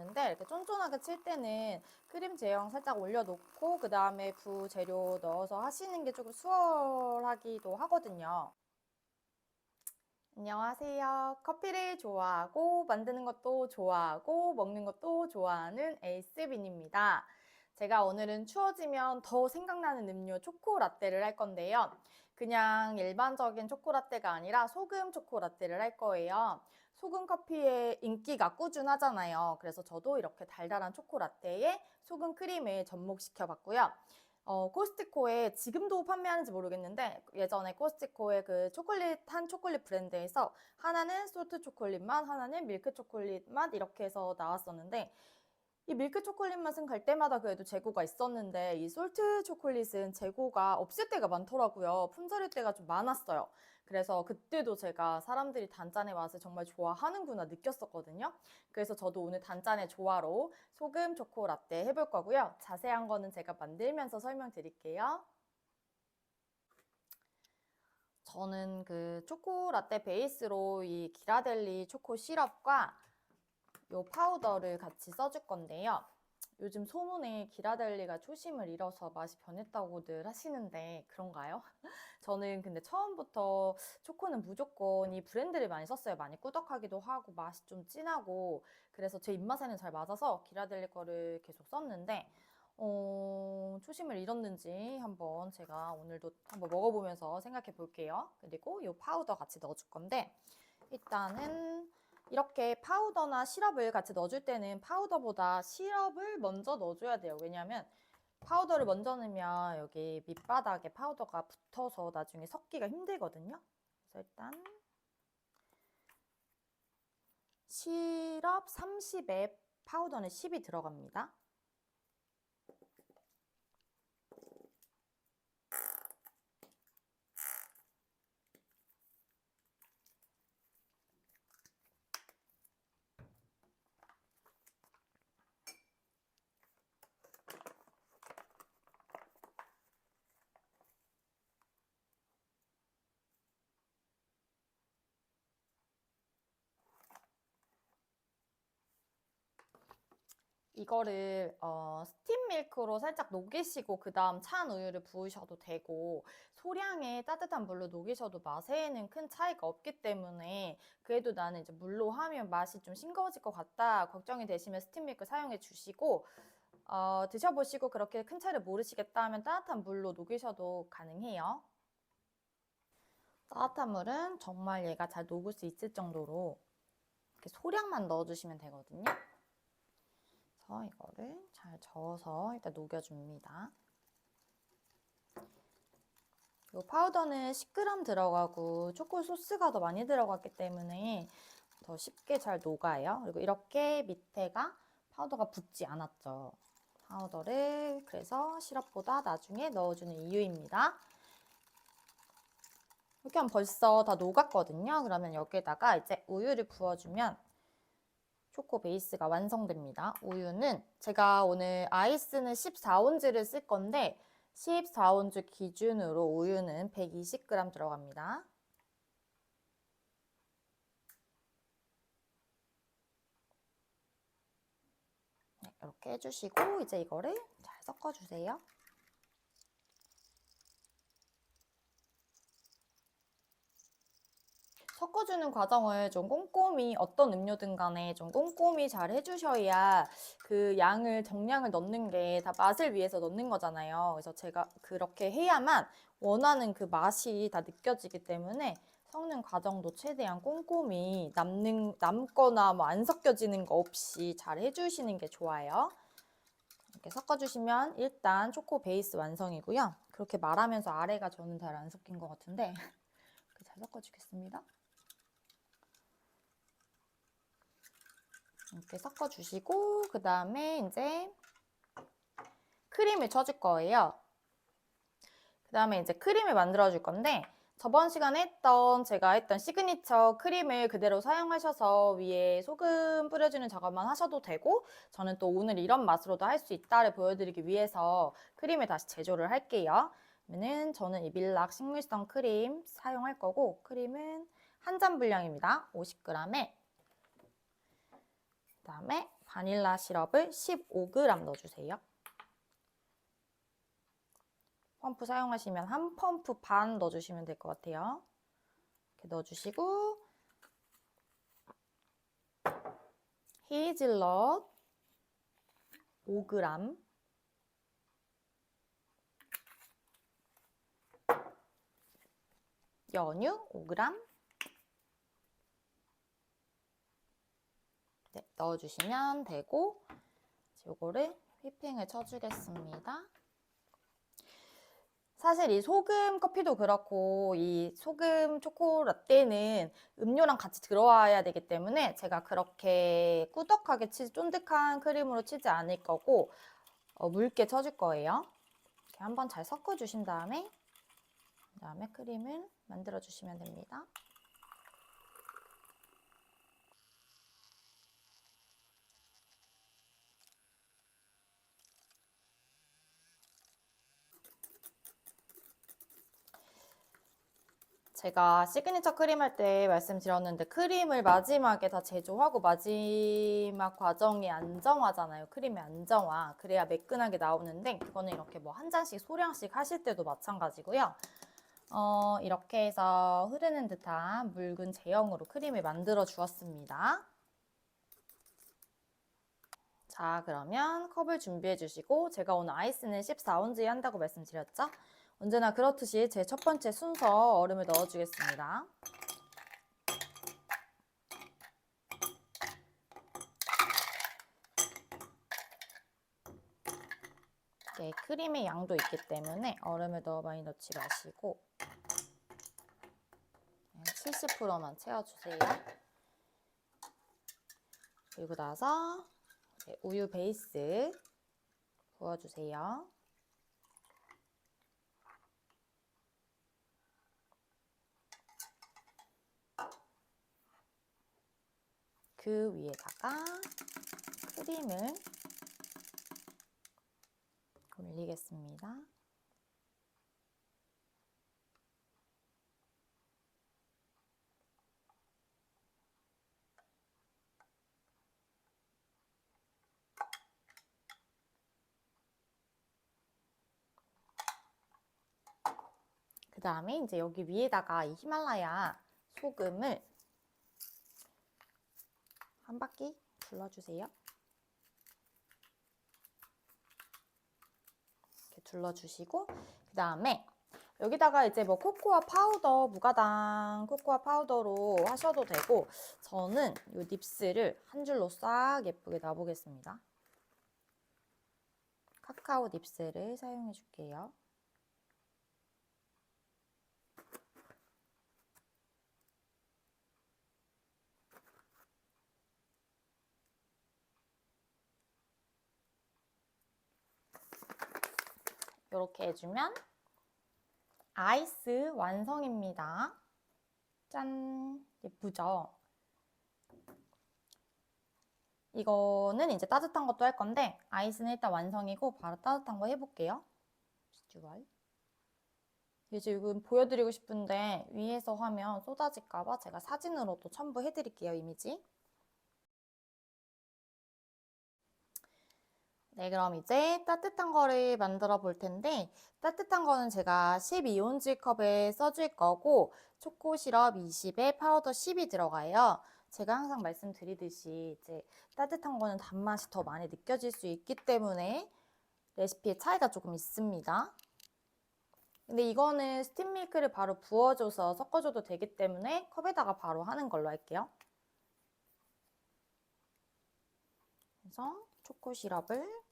있는데 이렇게 쫀쫀하게 칠 때는 크림 제형 살짝 올려놓고 그 다음에 부재료 넣어서 하시는 게 조금 수월하기도 하거든요. 안녕하세요. 커피를 좋아하고 만드는 것도 좋아하고 먹는 것도 좋아하는 에이스빈입니다. 제가 오늘은 추워지면 더 생각나는 음료 초코라떼를 할 건데요. 그냥 일반적인 초코라떼가 아니라 소금 초코라떼를 할 거예요. 소금 커피의 인기가 꾸준하잖아요. 그래서 저도 이렇게 달달한 초코라떼에 소금 크림을 접목시켜 봤고요. 어, 코스트코에 지금도 판매하는지 모르겠는데 예전에 코스트코의 그 초콜릿 한 초콜릿 브랜드에서 하나는 소트 초콜릿 맛, 하나는 밀크 초콜릿 맛 이렇게 해서 나왔었는데 이 밀크 초콜릿 맛은 갈 때마다 그래도 재고가 있었는데 이 솔트 초콜릿은 재고가 없을 때가 많더라고요. 품절일 때가 좀 많았어요. 그래서 그때도 제가 사람들이 단짠의 맛을 정말 좋아하는구나 느꼈었거든요. 그래서 저도 오늘 단짠의 조화로 소금 초코 라떼 해볼 거고요. 자세한 거는 제가 만들면서 설명드릴게요. 저는 그 초코 라떼 베이스로 이 기라델리 초코 시럽과 요 파우더를 같이 써줄 건데요. 요즘 소문에 기라델리가 초심을 잃어서 맛이 변했다고들 하시는데 그런가요? 저는 근데 처음부터 초코는 무조건 이 브랜드를 많이 썼어요. 많이 꾸덕하기도 하고 맛이 좀 진하고 그래서 제 입맛에는 잘 맞아서 기라델리 거를 계속 썼는데 어, 초심을 잃었는지 한번 제가 오늘도 한번 먹어보면서 생각해 볼게요. 그리고 이 파우더 같이 넣어줄 건데 일단은 이렇게 파우더나 시럽을 같이 넣어줄 때는 파우더보다 시럽을 먼저 넣어줘야 돼요. 왜냐하면 파우더를 먼저 넣으면 여기 밑바닥에 파우더가 붙어서 나중에 섞기가 힘들거든요. 그래서 일단 시럽 30에 파우더는 10이 들어갑니다. 이거를 어, 스팀 밀크로 살짝 녹이시고 그 다음 찬 우유를 부으셔도 되고 소량의 따뜻한 물로 녹이셔도 맛에는 큰 차이가 없기 때문에 그래도 나는 이제 물로 하면 맛이 좀 싱거워질 것 같다 걱정이 되시면 스팀 밀크 사용해 주시고 어, 드셔보시고 그렇게 큰 차이를 모르시겠다 하면 따뜻한 물로 녹이셔도 가능해요. 따뜻한 물은 정말 얘가 잘 녹을 수 있을 정도로 이렇게 소량만 넣어주시면 되거든요. 그래서 이거를 잘 저어서 일단 녹여줍니다. 이 파우더는 10g 들어가고 초코 소스가 더 많이 들어갔기 때문에 더 쉽게 잘 녹아요. 그리고 이렇게 밑에가 파우더가 붙지 않았죠. 파우더를 그래서 시럽보다 나중에 넣어주는 이유입니다. 이렇게 하면 벌써 다 녹았거든요. 그러면 여기에다가 이제 우유를 부어주면 초코 베이스가 완성됩니다. 우유는 제가 오늘 아이스는 14온즈를 쓸 건데 14온즈 기준으로 우유는 120g 들어갑니다. 네, 이렇게 해주시고 이제 이거를 잘 섞어주세요. 섞어주는 과정을 좀 꼼꼼히 어떤 음료든 간에 좀 꼼꼼히 잘 해주셔야 그 양을 정량을 넣는 게 다 맛을 위해서 넣는 거잖아요. 그래서 제가 그렇게 해야만 원하는 그 맛이 다 느껴지기 때문에 섞는 과정도 최대한 꼼꼼히 남는 남거나 뭐 안 섞여지는 거 없이 잘 해주시는 게 좋아요. 이렇게 섞어주시면 일단 초코 베이스 완성이고요. 그렇게 말하면서 아래가 저는 잘 안 섞인 것 같은데 잘 섞어주겠습니다. 이렇게 섞어주시고 그 다음에 이제 크림을 쳐줄 거예요. 그 다음에 이제 크림을 만들어 줄 건데 저번 시간에 했던 제가 했던 시그니처 크림을 그대로 사용하셔서 위에 소금 뿌려주는 작업만 하셔도 되고 저는 또 오늘 이런 맛으로도 할 수 있다를 보여드리기 위해서 크림을 다시 제조를 할게요. 그러면은 저는 이 밀락 식물성 크림 사용할 거고 크림은 한 잔 분량입니다. 50g에 그 다음에 바닐라 시럽을 15g 넣어주세요. 펌프 사용하시면 한 펌프 반 넣어주시면 될 것 같아요. 이렇게 넣어주시고 헤이즐넛 5g 연유 5g 네, 넣어주시면 되고 요거를 휘핑을 쳐주겠습니다. 사실 이 소금 커피도 그렇고 이 소금 초코 라떼는 음료랑 같이 들어와야 되기 때문에 제가 그렇게 꾸덕하게 치즈 쫀득한 크림으로 치지 않을 거고 어, 묽게 쳐줄 거예요. 이렇게 한번 잘 섞어 주신 다음에 그 다음에 크림을 만들어 주시면 됩니다. 제가 시그니처 크림 할 때 말씀드렸는데 크림을 마지막에 다 제조하고 마지막 과정이 안정화잖아요. 크림의 안정화. 그래야 매끈하게 나오는데 그거는 이렇게 뭐 한 잔씩 소량씩 하실 때도 마찬가지고요. 어, 이렇게 해서 흐르는 듯한 묽은 제형으로 크림을 만들어 주었습니다. 자, 그러면 컵을 준비해 주시고 제가 오늘 아이스는 14온즈에 한다고 말씀드렸죠? 언제나 그렇듯이 제 첫 번째 순서 얼음을 넣어주겠습니다. 네, 크림의 양도 있기 때문에 얼음을 너무 많이 넣지 마시고 70%만 채워주세요. 그리고 나서 우유 베이스 부어주세요. 그 위에다가 크림을 올리겠습니다. 그 다음에 이제 여기 위에다가 이 히말라야 소금을 한 바퀴 둘러주세요. 이렇게 둘러주시고 그 다음에 여기다가 이제 뭐 코코아 파우더, 무가당 코코아 파우더로 하셔도 되고 저는 이 닙스를 한 줄로 싹 예쁘게 놔보겠습니다. 카카오 닙스를 사용해 줄게요. 이렇게 해주면 아이스 완성입니다. 짠! 예쁘죠? 이거는 이제 따뜻한 것도 할 건데 아이스는 일단 완성이고 바로 따뜻한 거 해볼게요. 비주얼. 이제 지금 보여드리고 싶은데 위에서 화면 쏟아질까봐 제가 사진으로도 첨부해드릴게요, 이미지. 네, 그럼 이제 따뜻한 거를 만들어 볼 텐데 따뜻한 거는 제가 12온즈 컵에 써줄 거고 초코 시럽 20에 파우더 10이 들어가요. 제가 항상 말씀드리듯이 이제 따뜻한 거는 단맛이 더 많이 느껴질 수 있기 때문에 레시피의 차이가 조금 있습니다. 근데 이거는 스팀 밀크를 바로 부어줘서 섞어줘도 되기 때문에 컵에다가 바로 하는 걸로 할게요. 그래서 초코 시럽을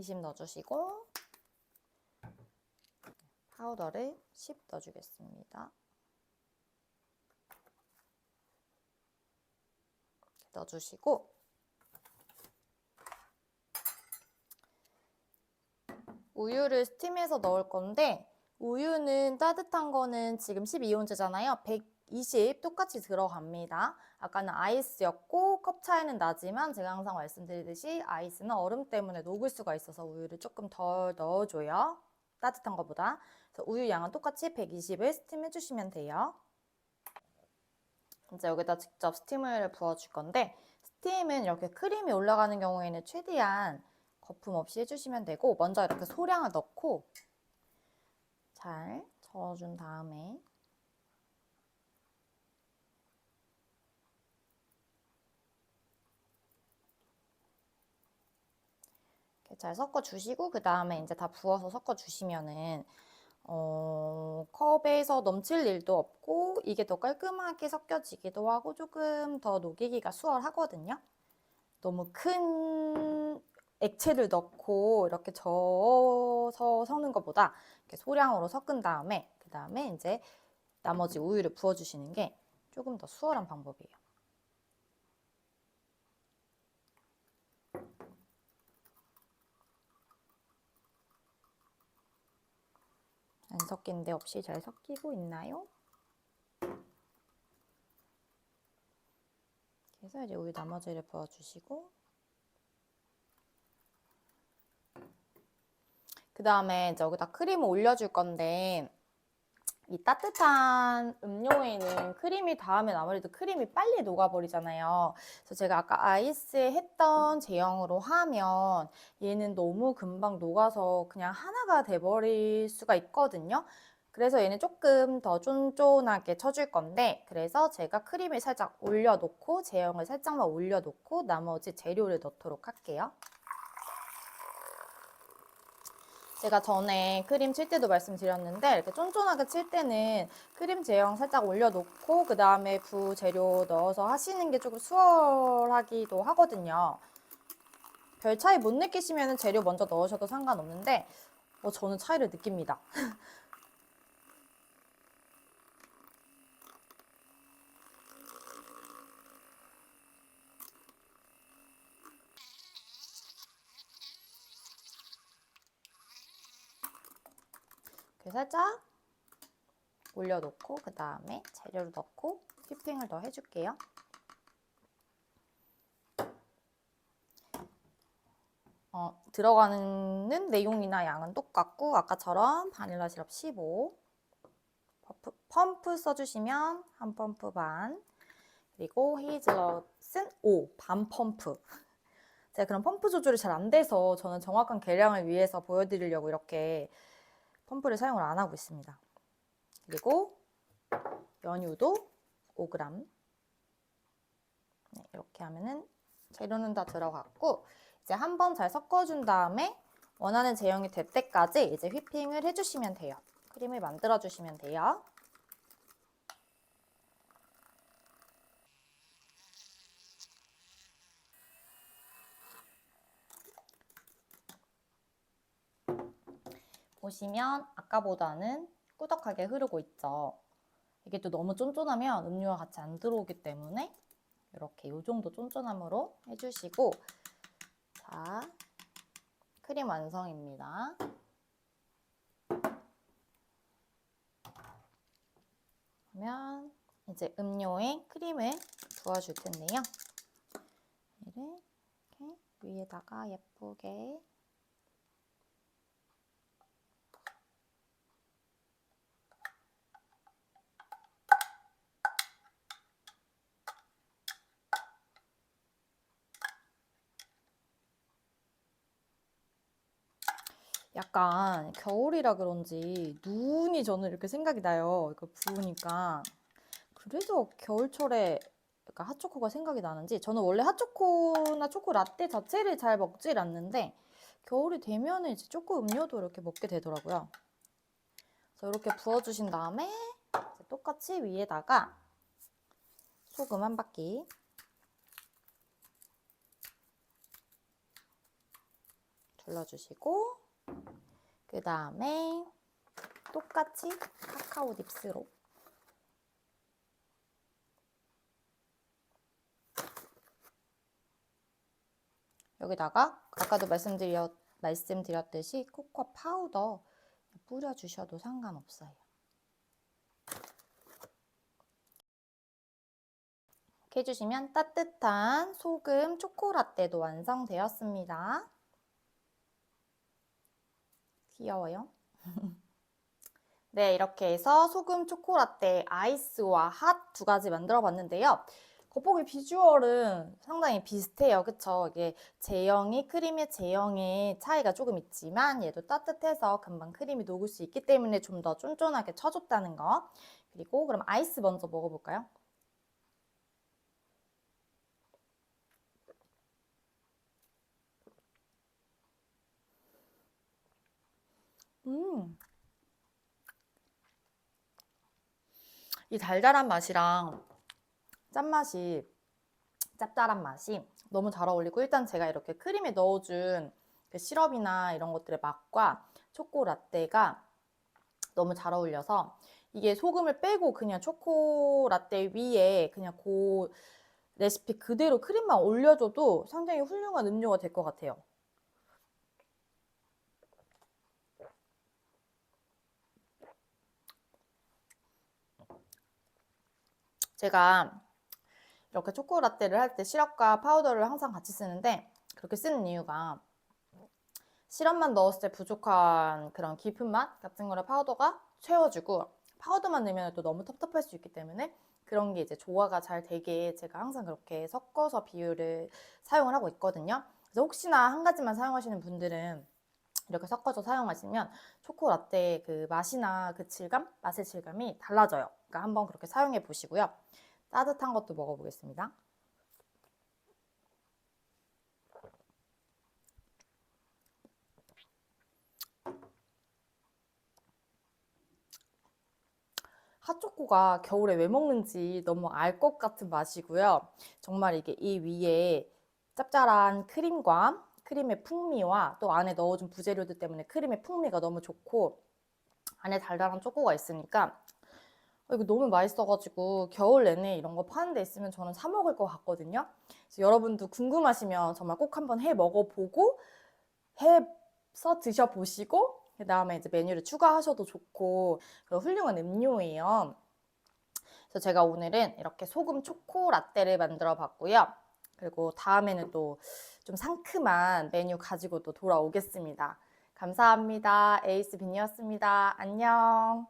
이십 넣어주시고 파우더를 10 넣어주겠습니다. 넣어주시고 우유를 스팀해서 넣을 건데 우유는 따뜻한 거는 지금 12온즈잖아요. 120 똑같이 들어갑니다. 아까는 아이스였고 컵 차이는 나지만 제가 항상 말씀드리듯이 아이스는 얼음 때문에 녹을 수가 있어서 우유를 조금 덜 넣어줘요. 따뜻한 것보다. 우유 양은 똑같이 120을 스팀 해주시면 돼요. 이제 여기다 직접 스팀을 부어줄 건데 스팀은 이렇게 크림이 올라가는 경우에는 최대한 거품 없이 해주시면 되고 먼저 이렇게 소량을 넣고 잘 저어준 다음에 이렇게 잘 섞어 주시고 그 다음에 이제 다 부어서 섞어 주시면은 어, 컵에서 넘칠 일도 없고 이게 더 깔끔하게 섞여지기도 하고 조금 더 녹이기가 수월하거든요. 너무 큰 액체를 넣고 이렇게 저어서 섞는 것보다 이렇게 소량으로 섞은 다음에 그 다음에 이제 나머지 우유를 부어주시는 게 조금 더 수월한 방법이에요. 안 섞인 데 없이 잘 섞이고 있나요? 그래서 이제 우유 나머지를 부어주시고 그 다음에 여기다 크림을 올려줄 건데 이 따뜻한 음료에는 크림이 닿으면 아무래도 크림이 빨리 녹아버리잖아요. 그래서 제가 아까 아이스 했던 제형으로 하면 얘는 너무 금방 녹아서 그냥 하나가 돼버릴 수가 있거든요. 그래서 얘는 조금 더 쫀쫀하게 쳐줄 건데 그래서 제가 크림을 살짝 올려놓고 제형을 살짝만 올려놓고 나머지 재료를 넣도록 할게요. 제가 전에 크림 칠 때도 말씀드렸는데 이렇게 쫀쫀하게 칠 때는 크림 제형 살짝 올려놓고 그 다음에 부 재료 넣어서 하시는 게 조금 수월하기도 하거든요. 별 차이 못 느끼시면 재료 먼저 넣으셔도 상관없는데 어, 저는 차이를 느낍니다. 이렇게 살짝 올려놓고 그 다음에 재료를 넣고 휘핑을 더 해줄게요. 어, 들어가는 내용이나 양은 똑같고 아까처럼 바닐라 시럽 15 펌프, 펌프 써주시면 한 펌프 반 그리고 헤이즐넛은 5, 반 펌프 제가 그런 펌프 조절이 잘 안 돼서 저는 정확한 계량을 위해서 보여드리려고 이렇게 펌프를 사용을 안 하고 있습니다. 그리고 연유도 5g 네, 이렇게 하면은 재료는 다 들어갔고 이제 한 번 잘 섞어준 다음에 원하는 제형이 될 때까지 이제 휘핑을 해주시면 돼요. 크림을 만들어 주시면 돼요. 보시면 아까보다는 꾸덕하게 흐르고 있죠. 이게 또 너무 쫀쫀하면 음료와 같이 안 들어오기 때문에 이렇게 이 정도 쫀쫀함으로 해주시고 자 크림 완성입니다. 그러면 이제 음료에 크림을 부어줄 텐데요. 이렇게 위에다가 예쁘게 약간 겨울이라 그런지 눈이 저는 이렇게 생각이 나요. 이거 부으니까. 그래서 겨울철에 약간 핫초코가 생각이 나는지 저는 원래 핫초코나 초코 라떼 자체를 잘 먹질 않는데 겨울이 되면 이제 초코 음료도 이렇게 먹게 되더라고요. 그래서 이렇게 부어주신 다음에 똑같이 위에다가 소금 한 바퀴 둘러주시고 그 다음에 똑같이 카카오 닙스로 여기다가 아까도 말씀드렸, 말씀드렸듯이 코코아 파우더 뿌려주셔도 상관없어요. 이렇게 해주시면 따뜻한 소금 초코라떼도 완성되었습니다. 귀여워요. 네, 이렇게 해서 소금 초코라떼 아이스와 핫 두 가지 만들어 봤는데요. 겉보기 비주얼은 상당히 비슷해요. 그쵸? 이게 제형이 크림의 제형의 차이가 조금 있지만 얘도 따뜻해서 금방 크림이 녹을 수 있기 때문에 좀 더 쫀쫀하게 쳐줬다는 거. 그리고 그럼 아이스 먼저 먹어볼까요? 음. 이 달달한 맛이랑 짠맛이 짭짤한 맛이 너무 잘 어울리고 일단 제가 이렇게 크림에 넣어준 그 시럽이나 이런 것들의 맛과 초코 라떼가 너무 잘 어울려서 이게 소금을 빼고 그냥 초코 라떼 위에 그냥 그 레시피 그대로 크림만 올려줘도 상당히 훌륭한 음료가 될 것 같아요. 제가 이렇게 초코 라떼를 할 때 시럽과 파우더를 항상 같이 쓰는데 그렇게 쓰는 이유가 시럽만 넣었을 때 부족한 그런 깊은 맛 같은 거를 파우더가 채워주고 파우더만 넣으면 또 너무 텁텁할 수 있기 때문에 그런 게 이제 조화가 잘 되게 제가 항상 그렇게 섞어서 비율을 사용을 하고 있거든요. 그래서 혹시나 한 가지만 사용하시는 분들은 이렇게 섞어서 사용하시면 초코 라떼 그 맛이나 그 질감, 맛의 질감이 달라져요. 그러니까 한번 그렇게 사용해 보시고요. 따뜻한 것도 먹어보겠습니다. 핫초코가 겨울에 왜 먹는지 너무 알 것 같은 맛이고요. 정말 이게 이 위에 짭짤한 크림과 크림의 풍미와 또 안에 넣어준 부재료들 때문에 크림의 풍미가 너무 좋고 안에 달달한 초코가 있으니까 어, 이거 너무 맛있어가지고 겨울 내내 이런 거 파는 데 있으면 저는 사 먹을 것 같거든요. 그래서 여러분도 궁금하시면 정말 꼭 한번 해 먹어보고 해서 드셔보시고 그 다음에 이제 메뉴를 추가하셔도 좋고 훌륭한 음료예요. 그래서 제가 오늘은 이렇게 소금 초코 라떼를 만들어 봤고요. 그리고 다음에는 또 좀 상큼한 메뉴 가지고 또 돌아오겠습니다. 감사합니다. 에이스 빈이었습니다. 안녕.